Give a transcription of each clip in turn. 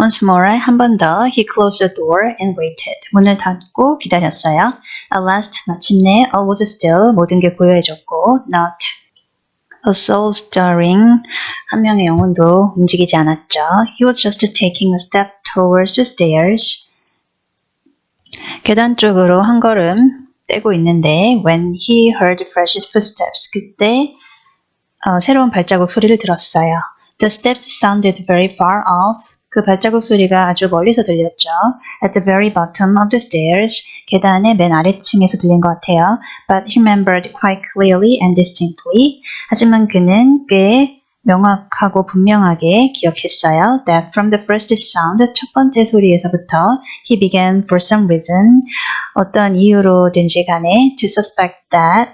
Once more, 한 번 더, he closed the door and waited. 문을 닫고 기다렸어요. At last, 마침내, all was still, 모든 게 고요해졌고, not a soul stirring, 한 명의 영혼도 움직이지 않았죠. He was just taking a step towards the stairs. 계단 쪽으로 한 걸음 떼고 있는데, when he heard fresh footsteps, 그때 어, 새로운 발자국 소리를 들었어요. The steps sounded very far off. 그 발자국 소리가 아주 멀리서 들렸죠. At the very bottom of the stairs. 계단의 맨 아래층에서 들린 것 같아요. But he remembered quite clearly and distinctly. 하지만 그는 꽤 명확하고 분명하게 기억했어요. That from the first sound, 첫 번째 소리에서부터 he began for some reason, 어떤 이유로든지 간에 to suspect that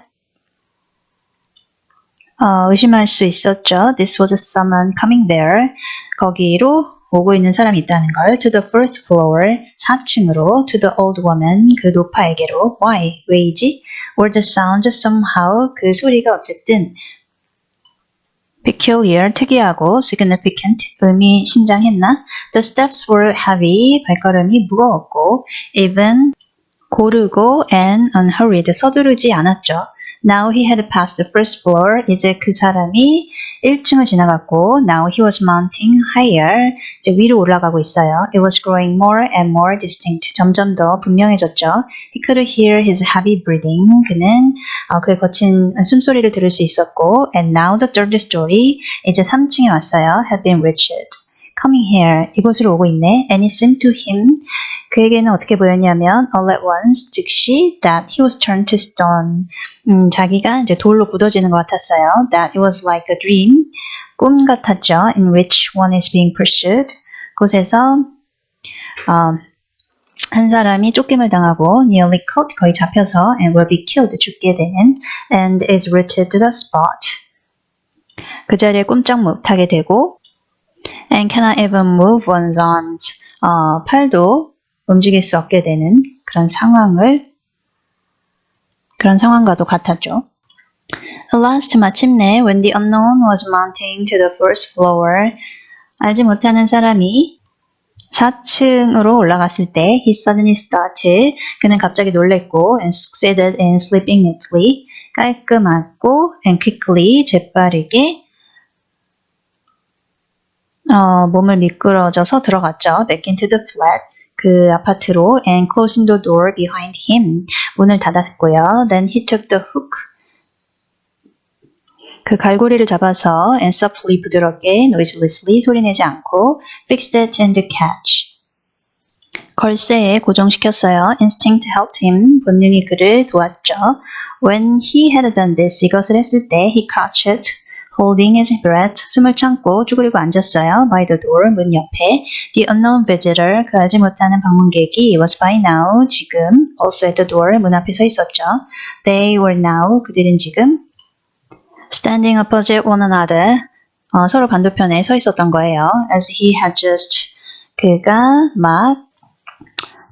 어, 의심할 수 있었죠. This was someone coming there. 거기로 오고 있는 사람이 있다는 걸. To the first floor, 4층으로. To the old woman, 그 노파에게로. Why? 왜이지? Or the sound somehow, 그 소리가 어쨌든 peculiar, 특이하고 significant, 의미 심장했나? The steps were heavy, 발걸음이 무거웠고 even 고르고 and unhurried, 서두르지 않았죠. Now he had passed the first floor. 이제 그 사람이 1층을 지나갔고 now he was mounting higher. 이제 위로 올라가고 있어요. It was growing more and more distinct. 점점 더 분명해졌죠. He could hear his heavy breathing. 그는 어, 그의 거친 숨소리를 들을 수 있었고 and now the third story. 이제 3층에 왔어요. had been reached. Coming here. 이곳으로 오고 있네. And it seemed to him. 그에게는 어떻게 보였냐면 all at once 즉시 that he was turned to stone. 음, 자기가 이제 돌로 굳어지는 것 같았어요. That it was like a dream. 꿈 같았죠. In which one is being pursued. 곳에서 어, 한 사람이 쫓김을 당하고 nearly caught 거의 잡혀서 and will be killed 죽게 되는 and is rooted to the spot. 그 자리에 꼼짝 못하게 되고 and cannot even move one's arms. 어, 팔도 움직일 수 없게 되는 그런 상황을 그런 상황과도 같았죠. At last 마침내 when the unknown was mounting to the first floor 알지 못하는 사람이 4층으로 올라갔을 때 he suddenly started 그는 갑자기 놀랬고 and succeeded in sleeping neatly 깔끔하고 and quickly 재빠르게 어, 몸을 미끄러져서 들어갔죠. back into the flat 그 아파트로 and closing the door behind him 문을 닫았고요. Then he took the hook 그 갈고리를 잡아서 and softly 부드럽게 noiselessly 소리내지 않고 fixed it the catch 걸쇠에 고정시켰어요. Instinct helped him 본능이 그를 도왔죠. When he had done this 이것을 했을 때 he crouched holding his breath, 숨을 참고 쭈그리고 앉았어요. by the door, 문 옆에. The unknown visitor, 그 알지 못하는 방문객이 was by now, 지금, also at the door, 문 앞에 서 있었죠. They were now, 그들은 지금 standing opposite one another, 어, 서로 반대편에 서 있었던 거예요. As he had just, 그가 막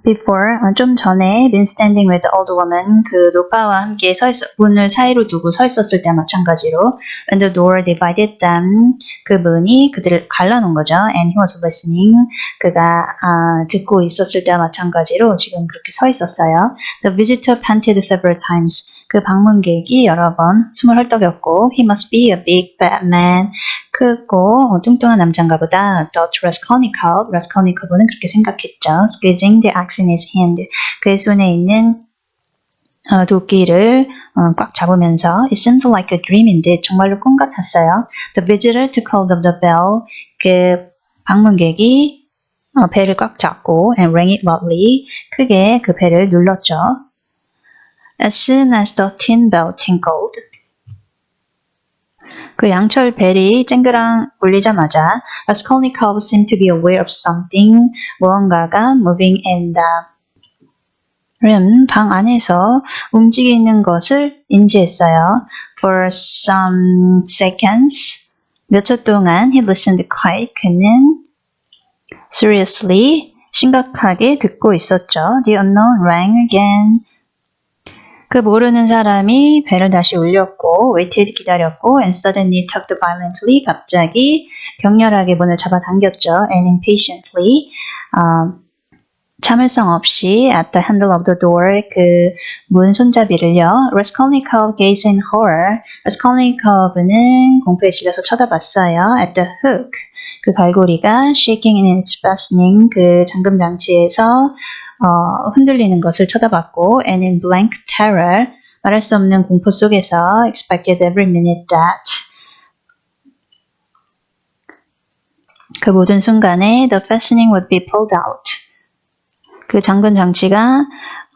before 어, 좀 전에 been standing with the old woman 그 노파와 함께 서 있, 문을 사이로 두고 서 있었을 때 마찬가지로 when the door divided them 그 문이 그들을 갈라놓은 거죠 and he was listening 그가 아, 듣고 있었을 때와 마찬가지로 지금 그렇게 서 있었어요 the visitor panted several times 그 방문객이 여러 번 숨을 헐떡였고 he must be a big fat man 크고 어, 뚱뚱한 남자인가 보다. thought Raskolnikov. Raskolnikov은 그렇게 생각했죠. squeezing the axe in his hand. 그의 손에 있는 어, 도끼를 어, 꽉 잡으면서 It seemed like a dream인데 정말로 꿈 같았어요. The visitor took hold of the bell. 그 방문객이 어, 벨을 꽉 잡고 and rang it loudly. 크게 그 벨을 눌렀죠. As soon as the tin bell tinkled, 그 양철 벨이 쨍그랑 울리자마자 Raskolnikov seemed to be aware of something, 무언가가 moving in the room, 방 안에서 움직이는 것을 인지했어요. For some seconds, 몇 초 동안 he listened quiet, 그는 seriously, 심각하게 듣고 있었죠. The unknown rang again. 그 모르는 사람이 벨을 다시 울렸고 waited 기다렸고 and suddenly tugged violently 갑자기 격렬하게 문을 잡아당겼죠. and impatiently 어, 참을성 없이 at the handle of the door 그 문 손잡이를요. Raskolnikov gazed in horror. Raskolnikov는 공포에 질려서 쳐다봤어요. at the hook 그 갈고리가 shaking in its fastening 그 잠금 장치에서 어, 흔들리는 것을 쳐다봤고 and in blank terror 말할 수 없는 공포 속에서 expected every minute that 그 모든 순간에 the fastening would be pulled out. 그 잠근 장치가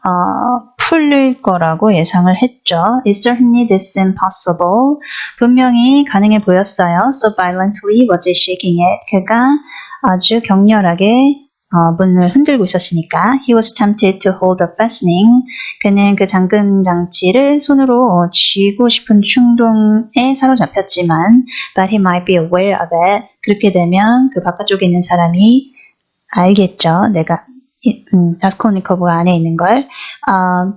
어, 풀릴 거라고 예상을 했죠. It certainly this impossible. 분명히 가능해 보였어요. So violently was it shaking it. 그가 아주 격렬하게 어, 문을 흔들고 있었으니까 he was tempted to hold the fastening. 그는 그 잠금 장치를 손으로 쥐고 싶은 충동에 사로잡혔지만 but he might be aware of it. 그렇게 되면 그 바깥쪽에 있는 사람이 알겠죠. 내가 이- 음, 라스콜니코브가 안에 있는 걸. 어,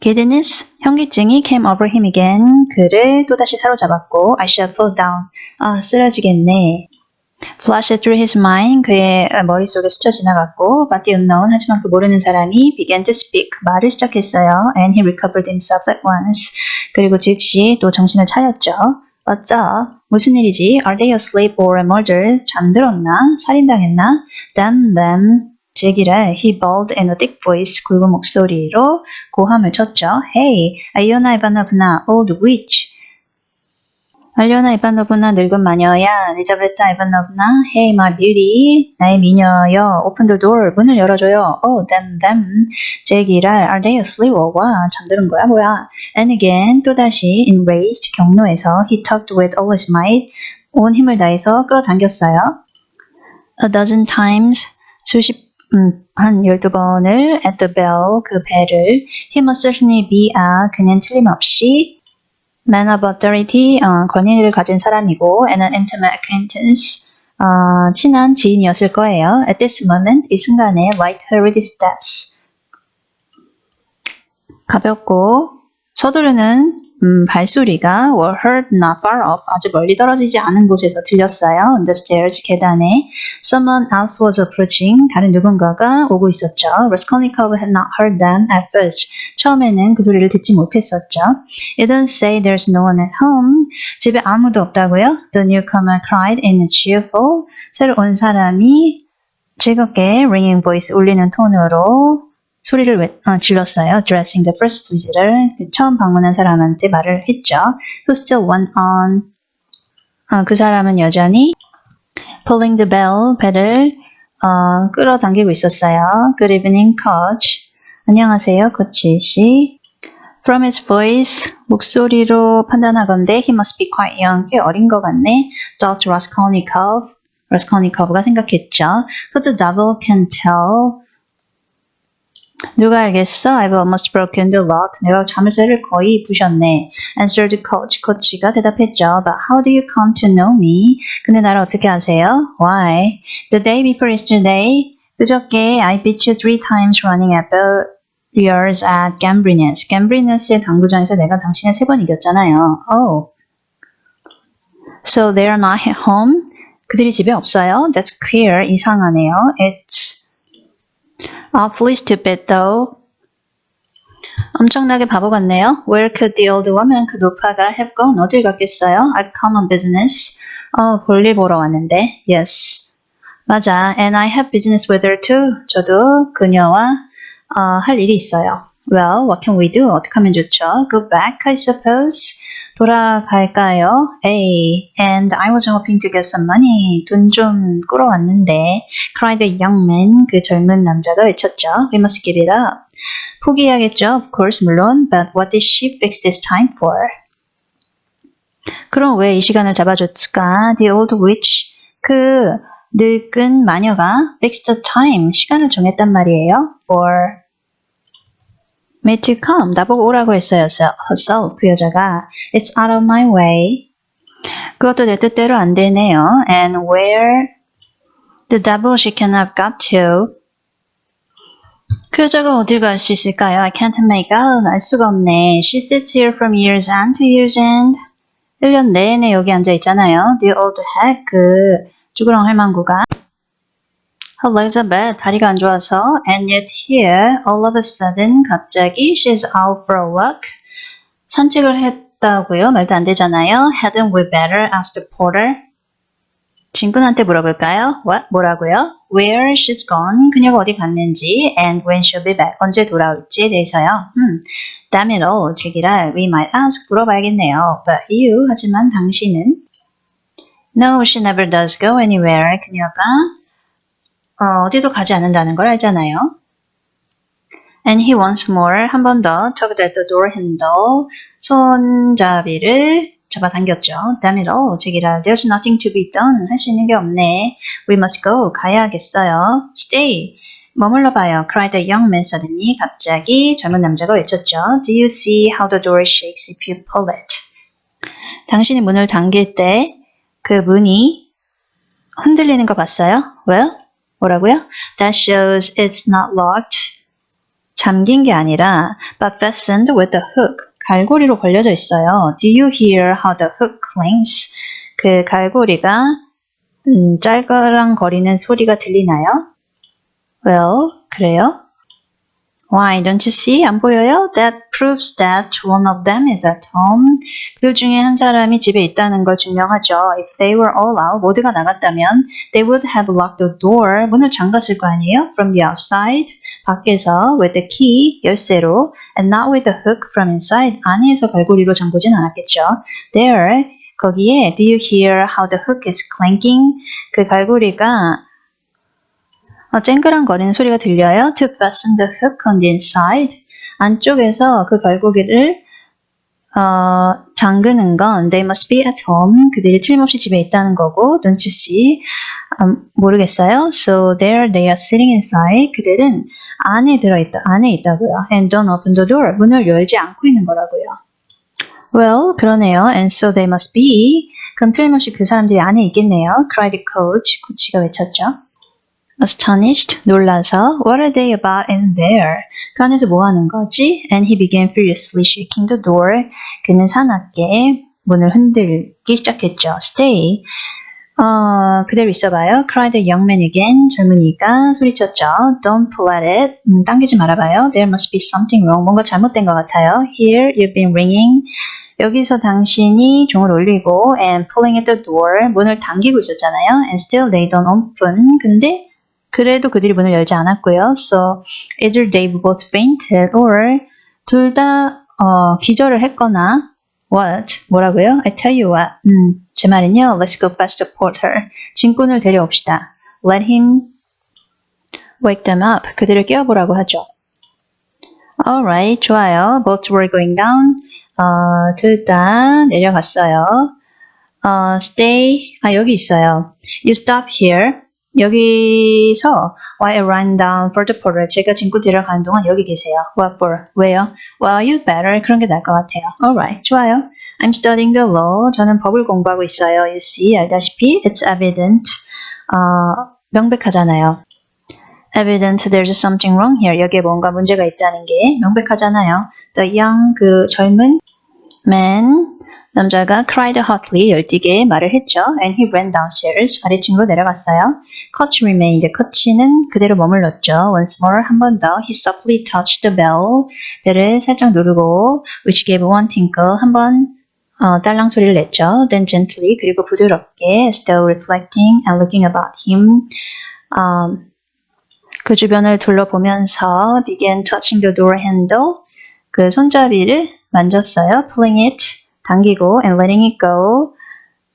giddiness, 현기증이 came over him again. 그를 또다시 사로잡았고 I shall fall down. 아, 쓰러지겠네. Flashed through his mind 그의 머릿속에 스쳐 지나갔고 but the unknown 하지만 그 모르는 사람이 began to speak 말을 시작했어요 and he recovered himself at once 그리고 즉시 또 정신을 차렸죠 What's up? 무슨 일이지? Are they asleep or murdered? 잠들었나? 살인당했나? Damn them 제기를 he bawled in a thick voice 굵은 목소리로 고함을 쳤죠 Hey, 아이오나 이바나브나 old witch 알려나 이반노브나 늙은 마녀야, 엘리자베타 이반노브나, Hey my beauty, 나의 미녀여, open the door, 문을 열어줘요. Oh, them, them, 제기랄, are they asleep? 어, 와, 잠드는 거야, 뭐야. And again, 또다시, enraged, 경로에서, he tugged with all his might, 온 힘을 다해서 끌어당겼어요. A dozen times, 수십, 음, 한 12번을 at the bell, 그 벨을, he must certainly be a, 그는 틀림없이, man of authority, 어, 권위를 가진 사람이고, and an intimate acquaintance, 어, 친한 지인이었을 거예요. At this moment, 이 순간에, light hurried steps. 가볍고 서두르는 음, 발소리가 were heard not far off, 아주 멀리 떨어지지 않은 곳에서 들렸어요. On the stairs, 계단에. Someone else was approaching, 다른 누군가가 오고 있었죠. Raskolnikov had not heard them at first. 처음에는 그 소리를 듣지 못했었죠. You don't say there's no one at home. 집에 아무도 없다고요? The newcomer cried in a cheerful. 새로 온 사람이 즐겁게 ringing voice 울리는 톤으로 소리를 외, 어, 질렀어요. Addressing the first. 그 처음 방문한 사람한테 말을 했죠. Who still went on. 어, 그 사람은 여전히 pulling the bell, 벨을 어, 끌어당기고 있었어요. Good evening, coach. 안녕하세요, 코치 씨. From his voice, 목소리로 판단하건대 he must be quite young, 꽤 어린 것 같네. Thought Raskolnikov. Raskolnikov가 생각했죠. Who the devil can tell? 누가 알겠어? I've almost broken the lock. 내가 자물쇠를 거의 부셨네. Answered the coach. 코치가 대답했죠. But how do you come to know me? 근데 나를 어떻게 아세요? Why? The day before yesterday, 그저께 I beat you three times running at billiards at Gambrinus. Gambrinus의 당구장에서 내가 당신을 세 번 이겼잖아요. Oh. So they're not at home? 그들이 집에 없어요? That's queer. 이상하네요. It's awfully stupid though. 엄청나게 바보 같네요. Where could the old woman, 그 노파가 have gone? 어딜 갔겠어요? I've come on business. 어, 볼일 보러 왔는데. Yes. 맞아. And I have business with her too. 저도 그녀와 어, 할 일이 있어요. Well, what can we do? 어떻게 하면 좋죠? Go back, I suppose. 돌아갈까요? Hey, and I was hoping to get some money. 돈 좀 끌어왔는데. cried the young man. 그 젊은 남자가 외쳤죠. We must give it up. 포기해야겠죠. Of course, 물론. But what did she fix this time for? 그럼 왜 이 시간을 잡아줬을까? The old witch. 그 늙은 마녀가 fixed the time. 시간을 정했단 말이에요. For me to come. 나보고 오라고 했어요. herself. 그 여자가. It's out of my way. 그것도 내 뜻대로 안 되네요. And where the devil she can have got to. 그 여자가 어딜 갈 수 있을까요? I can't make out. 알 수가 없네. She sits here from year's end to year's end. 1년 내내 여기 앉아 있잖아요. The old hag, 그 쭈그랑 할망구가 Her legs are bad, 다리가 안 좋아서 And yet here, all of a sudden, 갑자기 she's out for a walk. 산책을 했다고요? 말도 안 되잖아요. Hadn't we better ask the porter? 친구한테 물어볼까요? What? 뭐라고요? Where she's gone? 그녀가 어디 갔는지 and when she'll be back? 언제 돌아올지에 대해서요. 음, damn it all, 제기랄 we might ask 물어봐야겠네요. But you, 하지만 당신은 No, she never does go anywhere. 그녀가 어, 어디도 가지 않는다는 걸 알잖아요. And he once more 한 번 더 tugged at the door handle 손잡이를 잡아당겼죠. Damn it all, 제기랄 There's nothing to be done. 할 수 있는 게 없네. We must go. 가야겠어요. Stay. 머물러 봐요. cried the young man suddenly. 갑자기 젊은 남자가 외쳤죠. Do you see how the door shakes if you pull it? 당신이 문을 당길 때 그 문이 흔들리는 거 봤어요? Well, 뭐라고요? That shows it's not locked. 잠긴 게 아니라 but fastened with a hook. 갈고리로 걸려져 있어요. Do you hear how the hook clangs? 그 갈고리가 음, 짤거랑 거리는 소리가 들리나요? Well, 그래요? Why don't you see? 안 보여요? That proves that one of them is at home. 그 중에 한 사람이 집에 있다는 걸 증명하죠. If they were all out, 모두가 나갔다면 they would have locked the door. 문을 잠갔을 거 아니에요? From the outside. 밖에서 with the key, 열쇠로 and not with the hook from inside. 안에서 갈고리로 잠그진 않았겠죠. There, 거기에 do you hear how the hook is clanking? 그 갈고리가 어, 쨍그랑거리는 소리가 들려요. To fasten the hook on the inside. 안쪽에서 그 갈고리를 어, 잠그는 건 they must be at home. 그들이 틀림없이 집에 있다는 거고 don't you see? 음, 모르겠어요. So there they are sitting inside. 그들은 안에 들어있다. 안에 있다고요. And don't open the door. 문을 열지 않고 있는 거라고요. Well, 그러네요. And so they must be. 그럼 틀림없이 그 사람들이 안에 있겠네요. cried the coach. 코치가 외쳤죠. Astonished, 놀라서 What are they about in there? 그 안에서 뭐 하는 거지? And he began furiously shaking the door. 그는 사납게 문을 흔들기 시작했죠. Stay. 어, 그대로 있어봐요. cried the young man again. 젊은이가 소리쳤죠. Don't pull at it. 음, 당기지 말아봐요. There must be something wrong. 뭔가 잘못된 것 같아요. Here you've been ringing. 여기서 당신이 종을 올리고 and pulling at the door. 문을 당기고 있었잖아요. And still they don't open. 근데 그래도 그들이 문을 열지 않았고요. So either they both fainted or 둘 다 어, 기절을 했거나 what 뭐라고요? I tell you what. 음, 제 말은요. Let's go fast the porter. 진꾼을 데려옵시다. Let him wake them up. 그들을 깨워보라고 하죠. Alright, 좋아요. Both were going down. 어, 둘 다 내려갔어요. 어, stay. 아 여기 있어요. You stop here. 여기서 while run down for the porter 제가 짐고 데려가는 동안 여기 계세요. What for? 왜요? Well, you'd better. 그런 게 나을 것 같아요. Alright, 좋아요. I'm studying the law. 저는 법을 공부하고 있어요. You see, 알다시피 it's evident. 어, 명백하잖아요. Evident there's something wrong here. 여기에 뭔가 문제가 있다는 게 명백하잖아요. The young, 그 젊은 man, 남자가 cried hotly, 열띠게 말을 했죠. And he ran downstairs. 아래층으로 내려갔어요. Coach remained. 코치는 그대로 머물렀죠. Once more, 한 번 더. He softly touched the bell. 벨을 살짝 누르고, which gave one tinkle. 한번 어, 딸랑 소리를 냈죠. Then gently, 그리고 부드럽게, still reflecting and looking about him. 음, 그 주변을 둘러보면서 began touching the door handle. 그 손잡이를 만졌어요. Pulling it, 당기고 and letting it go.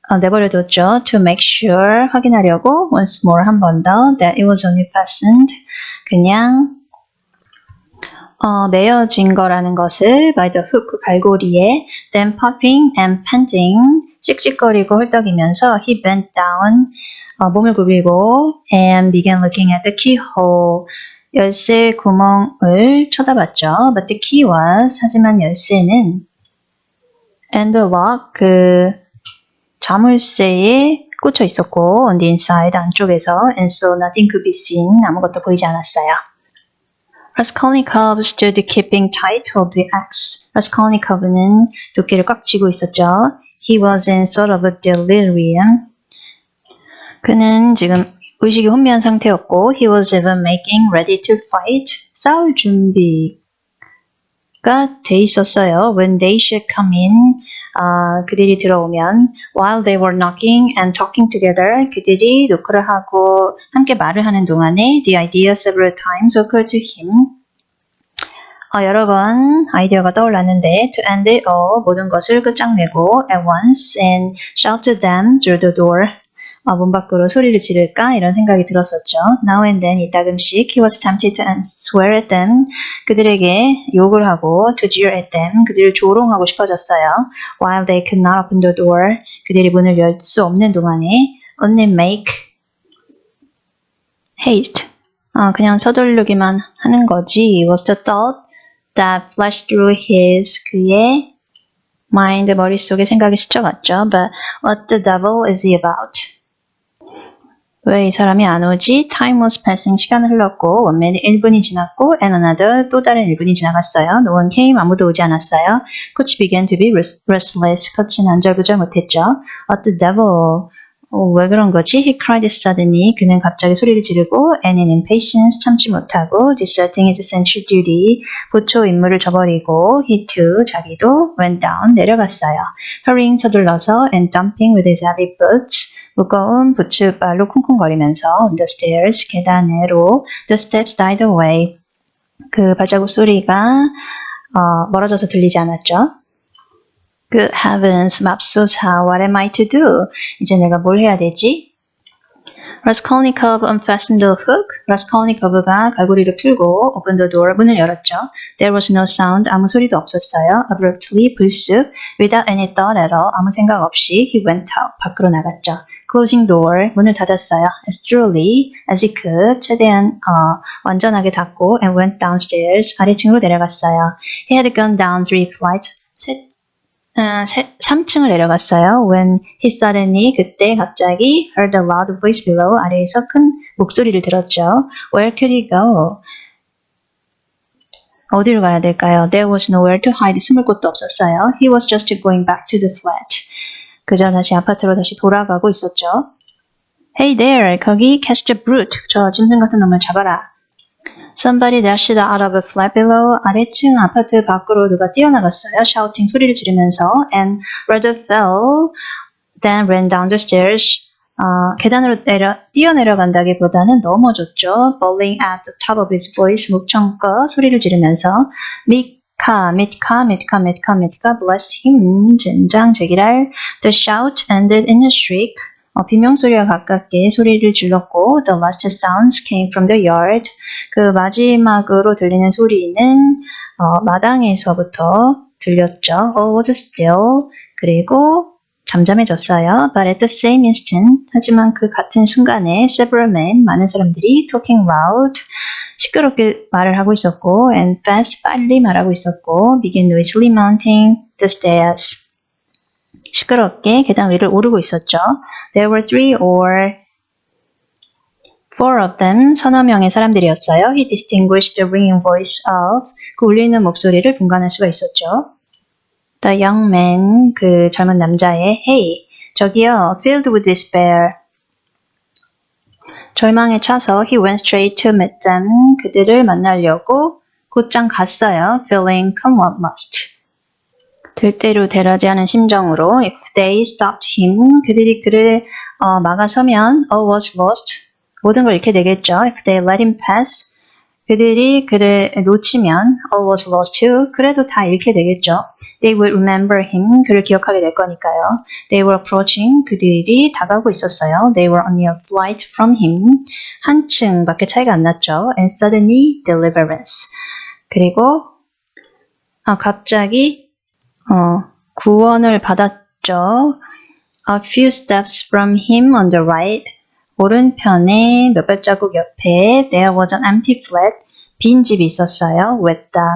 어, 내버려뒀죠. To make sure 확인하려고 once more 한 번 더 that it was only fastened. 그냥 어, 매여진 거라는 것을 by the hook 그 갈고리에 then puffing and panting 씩씩거리고 헐떡이면서 he bent down 어, 몸을 굽이고 and began looking at the keyhole 열쇠 구멍을 쳐다봤죠. But the key was 하지만 열쇠는 and the lock 그 자물쇠에 꽂혀 있었고 on the inside 안쪽에서 and so nothing could be seen 아무것도 보이지 않았어요. Raskolnikov stood keeping tight hold the axe. Raskolnikov는 도끼를 꽉 쥐고 있었죠. He was in sort of a delirium. 그는 지금 의식이 혼미한 상태였고 he was even making ready to fight. 싸울 준비가 돼 있었어요. When they should come in. 아, 그들이 들어오면 while they were knocking and talking together 그들이 노크를 하고 함께 말을 하는 동안에 the idea several times occurred to him 어, 여러 번 아이디어가 떠올랐는데 to end it all 모든 것을 끝장내고 at once and shout to them through the door 어, 문 밖으로 소리를 지를까 이런 생각이 들었었죠. Now and then 이따금씩 he was tempted to swear at them 그들에게 욕을 하고 to jeer at them 그들을 조롱하고 싶어졌어요. While they could not open the door 그들이 문을 열 수 없는 동안에 only make haste 어, 그냥 서두르기만 하는 거지 was the thought that flashed through his 그의 mind 머릿속에 생각이 스쳐갔죠. But what the devil is he about? 왜 이 사람이 안 오지? Time was passing. 시간은 흘렀고 원맨이 1분이 지났고 and another 또 다른 1분이 지나갔어요. No one came. 아무도 오지 않았어요. 코치 began to be restless. 코치는 안절부절 못했죠. What the devil? 어, 왜 그런 거지? He cried suddenly. 그는 갑자기 소리를 지르고 and in impatience 참지 못하고 deserting his essential duty. 보초 임무를 저버리고 he too 자기도 went down 내려갔어요. hurrying 서둘러서 and dumping with his heavy boots. 무거운 부츠발로 쿵쿵거리면서 on the stairs 계단으로 the steps died away. 그 발자국 소리가 어, 멀어져서 들리지 않았죠. Good heavens, 맙소사, what am I to do? 이제 내가 뭘 해야 되지? Raskolnikov unfastened the hook. 라스콜니코브가 갈고리를 풀고 opened the door, 문을 열었죠. There was no sound, 아무 소리도 없었어요. Abruptly, 불쑥, without any thought at all, 아무 생각 없이 he went out, 밖으로 나갔죠. Closing door, 문을 닫았어요. As truly as he could, 최대한 어, 완전하게 닫고 and went downstairs, 아래층으로 내려갔어요. He had gone down three flights, 세, 어, 세, 3층을 내려갔어요. When he suddenly, 그때 갑자기 heard a loud voice below, 아래에서 큰 목소리를 들었죠. Where could he go? 어디로 가야 될까요? There was nowhere to hide. 숨을 곳도 없었어요. He was just going back to the flat. 그저 다시 아파트로 다시 돌아가고 있었죠. Hey there, 거기 catch the brute. 저 짐승 같은 놈을 잡아라. Somebody dashed out of a flat below. 아래층 아파트 밖으로 누가 뛰어나갔어요. shouting 소리를 지르면서 and rather fell, then ran down the stairs. 어, 계단으로 내려, 뛰어내려간다기보다는 넘어졌죠. bawling at the top of his voice, 목청껏 소리를 지르면서 미카, 미카, 미카, 미카, 미카, bless him, 젠장, 제기랄. The shout ended in a shriek. 어, 비명소리와 가깝게 소리를 질렀고 The last sounds came from the yard. 그 마지막으로 들리는 소리는 어, 마당에서부터 들렸죠. All was still. 그리고 잠잠해졌어요. But at the same instant, 하지만 그 같은 순간에 several men, 많은 사람들이 talking loud, 시끄럽게 말을 하고 있었고 and fast, 빨리 말하고 있었고 began noisily mounting the stairs. 시끄럽게 계단 위를 오르고 있었죠. There were three or four of them, 서너 명의 사람들이었어요. He distinguished the ringing voice of, 그 울리는 목소리를 분간할 수가 있었죠. The young man, 그 젊은 남자의 Hey, 저기요, filled with despair. 절망에 차서 he went straight to meet them. 그들을 만나려고 곧장 갔어요. Feeling come what must. 될 대로 되라지 않은 심정으로 if they stopped him 그들이 그를 어, 막아서면 all was lost 모든 걸 잃게 되겠죠. if they let him pass 그들이 그를 놓치면 all was lost too 그래도 다 잃게 되겠죠. they would remember him 그를 기억하게 될 거니까요. they were approaching 그들이 다가오고 있었어요. they were only a flight from him 한층 밖에 차이가 안 났죠. and suddenly deliverance 그리고 아, 갑자기 어, 구원을 받았죠. A few steps from him on the right. 오른편에 몇 발자국 옆에 there was an empty flat. 빈 집이 있었어요. with the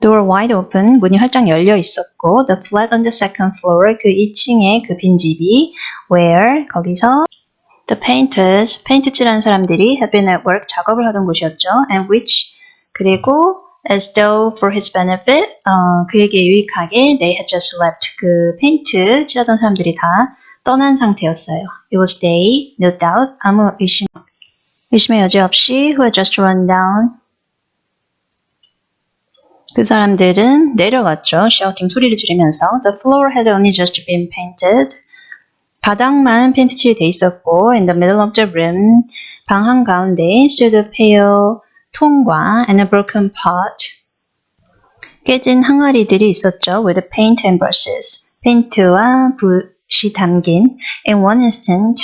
door wide open. 문이 활짝 열려 있었고 the flat on the second floor. 그 2층에 그빈 집이 where 거기서 the painters 페인트 칠한 사람들이 have been at work 작업을 하던 곳이었죠. and which 그리고 as though for his benefit, 어, 그에게 유익하게 they had just left. 그 페인트 칠하던 사람들이 다 떠난 상태였어요. It was they, no doubt, 아무 의심, 의심의 여지 없이 who had just run down. 그 사람들은 내려갔죠. shouting 소리를 지르면서 The floor had only just been painted. 바닥만 페인트 칠이 돼 있었고 in the middle of the room 방 한 가운데 stood a pail 통과 and a broken pot 깨진 항아리들이 있었죠 with paint and brushes 페인트와 붓 이 담긴 in one instant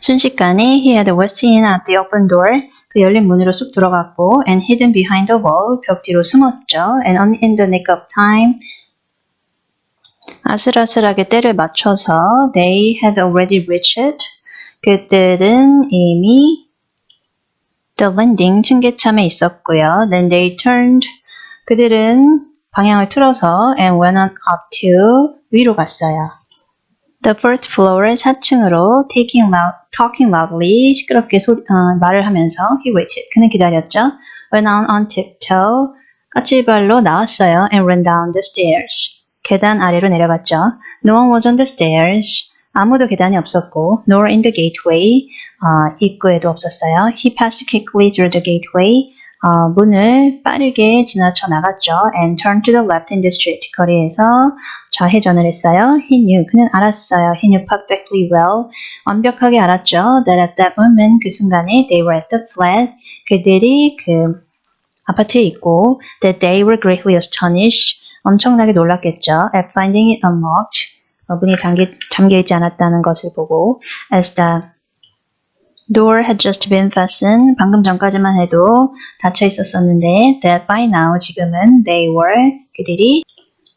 순식간에 he had walked in at the open door 그 열린 문으로 쑥 들어갔고 and hidden behind the wall 벽 뒤로 숨었죠 and only in the nick of time 아슬아슬하게 때를 맞춰서 they had already reached it. 그들은 이미 the landing 층계참에 있었고요. Then they turned. 그들은 방향을 틀어서 and went on up to 위로 갔어요. The first floor 4층으로 taking loud, talking loudly 시끄럽게 소, 어, 말을 하면서 he waited. 그는 기다렸죠. Went on on tiptoe 까칠발로 나왔어요 and ran down the stairs. 계단 아래로 내려갔죠. No one was on the stairs. 아무도 계단이 없었고, nor in the gateway. 어, 입구에도 없었어요. He passed quickly through the gateway. 어, 문을 빠르게 지나쳐 나갔죠. And turned to the left in the street. 거리에서 좌회전을 했어요. He knew. 그는 알았어요. He knew perfectly well. 완벽하게 알았죠. That at that moment, 그 순간에 they were at the flat. 그들이 그 아파트에 있고, that they were greatly astonished. 엄청나게 놀랐겠죠. At finding it unlocked. 어, 문이 잠기, 잠겨있지 않았다는 것을 보고 as the door had just been fastened. 방금 전까지만 해도 닫혀 있었었는데 that by now 지금은 they were 그들이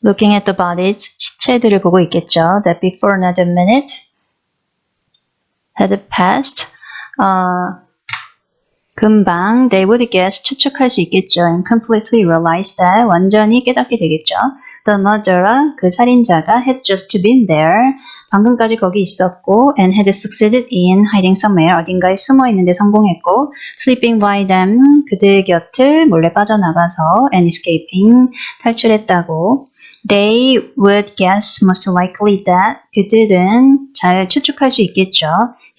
looking at the bodies 시체들을 보고 있겠죠. That before another minute had passed. 어, 금방 they would guess 추측할 수 있겠죠. and completely realize that 완전히 깨닫게 되겠죠. The murderer 그 살인자가 had just been there 방금까지 거기 있었고 and had succeeded in hiding somewhere 어딘가에 숨어 있는데 성공했고 sleeping by them 그들 곁을 몰래 빠져나가서 and escaping 탈출했다고 They would guess most likely that 그들은 잘 추측할 수 있겠죠.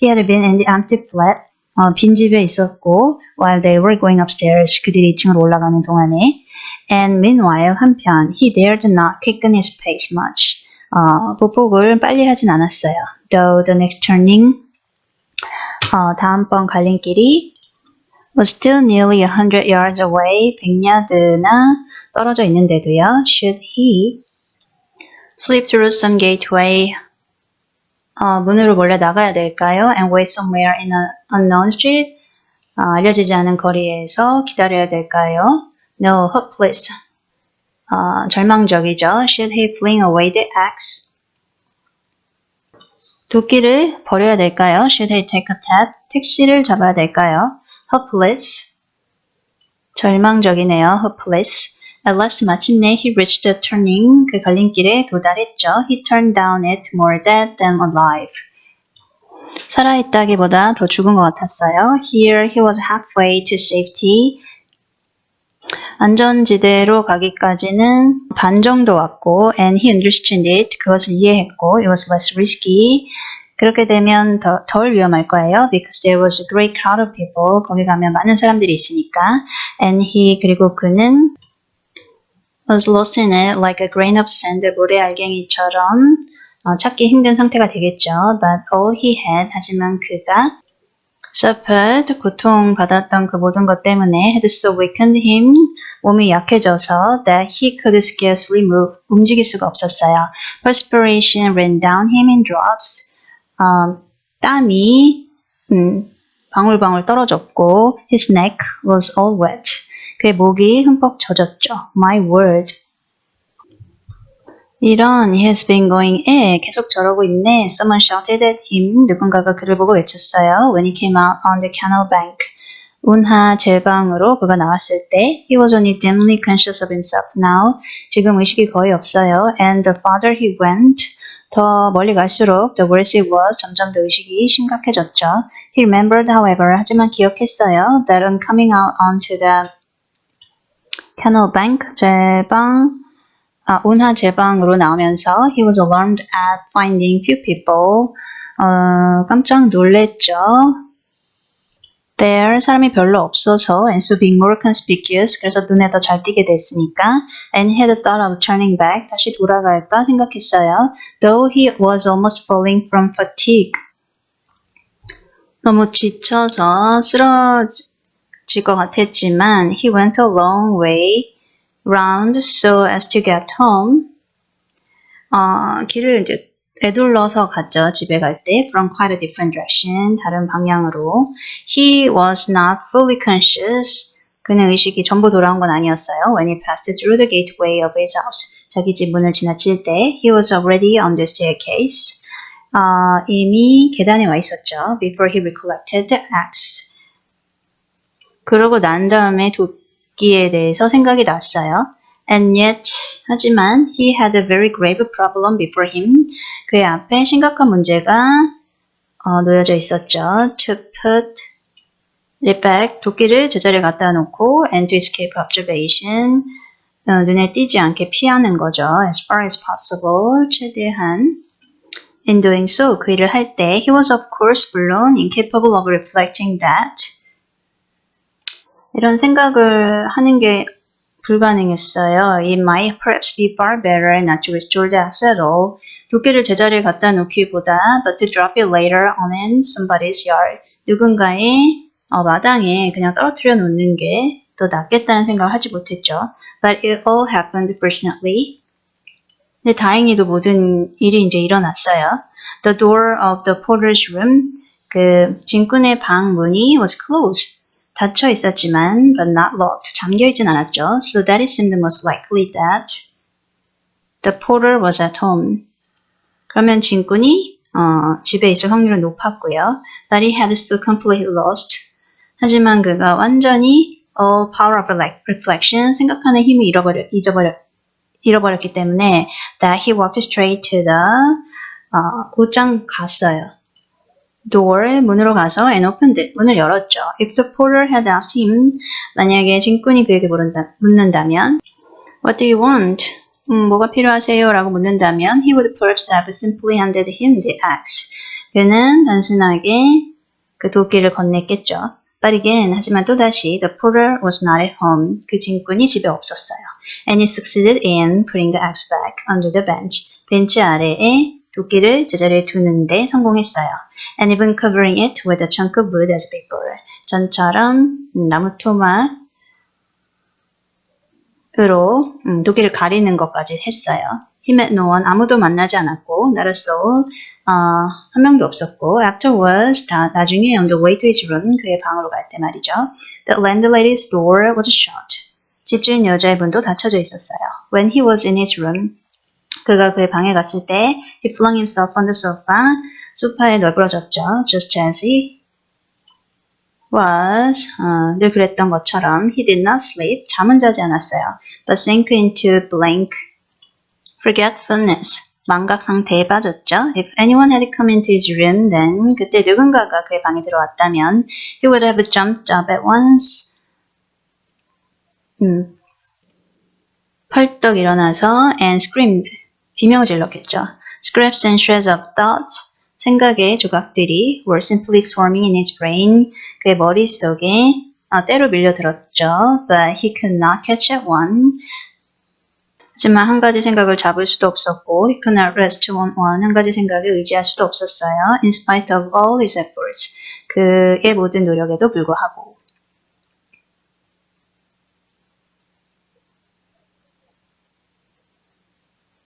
He had been in the empty flat 어, 빈집에 있었고 while they were going upstairs 그들이 2층으로 올라가는 동안에 and meanwhile 한편 he dared not quicken his pace much 어, 보폭을 빨리 하진 않았어요. though the next turning 어, 다음번 갈림길이 was still nearly a hundred yards away 100야드나 떨어져 있는데도요. should he slip through some gateway 어, 문으로 몰래 나가야 될까요? And wait somewhere in an unknown street? 어, 알려지지 않은 거리에서 기다려야 될까요? No, hopeless. 어, 절망적이죠. Should he fling away the axe? 도끼를 버려야 될까요? Should he take a cab? 택시를 잡아야 될까요? Hopeless. 절망적이네요. Hopeless. At last 마침내 he reached the turning 그 갈림길에 도달했죠. He turned down it more dead than alive. 살아있다기보다 더 죽은 것 같았어요. Here he was halfway to safety. 안전지대로 가기까지는 반 정도 왔고 and he understood it. 그것을 이해했고 it was less risky. 그렇게 되면 더, 덜 위험할 거예요. Because there was a great crowd of people. 거기 가면 많은 사람들이 있으니까. And he 그리고 그는 was lost in it like a grain of sand, 모래 알갱이처럼 어, 찾기 힘든 상태가 되겠죠. But all he had, 하지만 그가 suffered, 고통받았던 그 모든 것 때문에 had so weakened him, 몸이 약해져서 that he could scarcely move, 움직일 수가 없었어요. Perspiration ran down him in drops, 어, 땀이 음, 방울방울 떨어졌고 his neck was all wet. 그의 목이 흠뻑 젖었죠. My word. 이런 he has been going에 계속 저러고 있네. Someone shouted at him. 누군가가 그를 보고 외쳤어요. When he came out on the canal bank. 운하 제방으로 그가 나왔을 때 he was only dimly conscious of himself now. 지금 의식이 거의 없어요. And the farther he went, 더 멀리 갈수록 the worse it was. 점점 더 의식이 심각해졌죠. He remembered, however, 하지만 기억했어요. That on coming out onto the kennel bank 제방 아, 운하 제방으로 나오면서 he was alarmed at finding few people 어, 깜짝 놀랬죠. There 사람이 별로 없어서 and so being more conspicuous 그래서 눈에 더 잘 띄게 됐으니까 and he had thought of turning back 다시 돌아갈까 생각했어요. Though he was almost falling from fatigue 너무 지쳐서 쓰러질 것 같았지만 he went a long way round so as to get home. 어, 길을 이제 되돌러서 갔죠. 집에 갈 때. From quite a different direction. 다른 방향으로. He was not fully conscious. 그는 의식이 전부 돌아온 건 아니었어요. When he passed through the gateway of his house. 자기 집 문을 지나칠 때 he was already on the staircase. 어, 이미 계단에 와 있었죠. Before he recollected the axe. 그러고 난 다음에 도끼에 대해서 생각이 났어요. And yet, 하지만 he had a very grave problem before him. 그의 앞에 심각한 문제가 어, 놓여져 있었죠. To put it back, 도끼를 제자리에 갖다 놓고 and to escape observation, 어, 눈에 띄지 않게 피하는 거죠. As far as possible, 최대한. In doing so, 그 일을 할 때, he was of course 물론 incapable of reflecting that. 이런 생각을 하는 게 불가능했어요. It might perhaps be far better not to restore the axe at all. 도끼를 제자리에 갖다 놓기보다 but to drop it later on in somebody's yard. 누군가의 어, 마당에 그냥 떨어뜨려 놓는 게 더 낫겠다는 생각을 하지 못했죠. But it all happened fortunately. 근데 다행히도 모든 일이 이제 일어났어요. The door of the porter's room, 그 진꾼의 방 문이 was closed. 닫혀 있었지만, but not locked. 잠겨 있진 않았죠. So that it seemed most likely that the porter was at home. 그러면 진꾼이 어, 집에 있을 확률은 높았고요. But he had so completely lost. 하지만 그가 완전히 all power of reflection, 생각하는 힘을 잃어버려, 잊어버려, 잃어버렸기 때문에 that he walked straight to the 어, 곧장 갔어요. Door 문으로 가서 and opened it 문을 열었죠. If the porter had asked him 만약에 진꾼이 그에게 물은다, 묻는다 면 What do you want? 음, 뭐가 필요하세요? 라고 묻는다면 he would perhaps have simply handed him the axe. 그는 단순하게 그 도끼를 건넸겠죠. But again, 하지만 또다시 the porter was not at home. 그 진꾼이 집에 없었어요. And he succeeded in putting the axe back under the bench. 벤치 아래에 도끼를 제자리에 두는데 성공했어요. And even covering it with a chunk of wood as paper. 전처럼 나무 토막으로 음, 도끼를 가리는 것까지 했어요. He met no one. 아무도 만나지 않았고, soul. 어, 한 명도 없었고, afterwards, 다, 나중에 on the way to his room, 그의 방으로 갈 때 말이죠. The landlady's door was shut. 집주인 여자의 문도 닫혀져 있었어요. When he was in his room, 그가 그의 방에 갔을 때, he flung himself on the sofa, 소파에 널브러졌죠. Just as he was, 어, 늘 그랬던 것처럼, he did not sleep, 잠은 자지 않았어요. But sank into blank forgetfulness. 망각 상태에 빠졌죠. If anyone had come into his room, then 그때 누군가가 그의 방에 들어왔다면 he would have jumped up at once. 음, 펄떡 일어나서 and screamed. 비명을 질렀겠죠. Scraps and shreds of thoughts. 생각의 조각들이 were simply swarming in his brain. 그의 머릿속에 아, 때로 밀려들었죠. But he could not catch at one. 하지만 한 가지 생각을 잡을 수도 없었고, he could not rest on one, 한 가지 생각에 의지할 수도 없었어요. In spite of all his efforts, 그의 모든 노력에도 불구하고.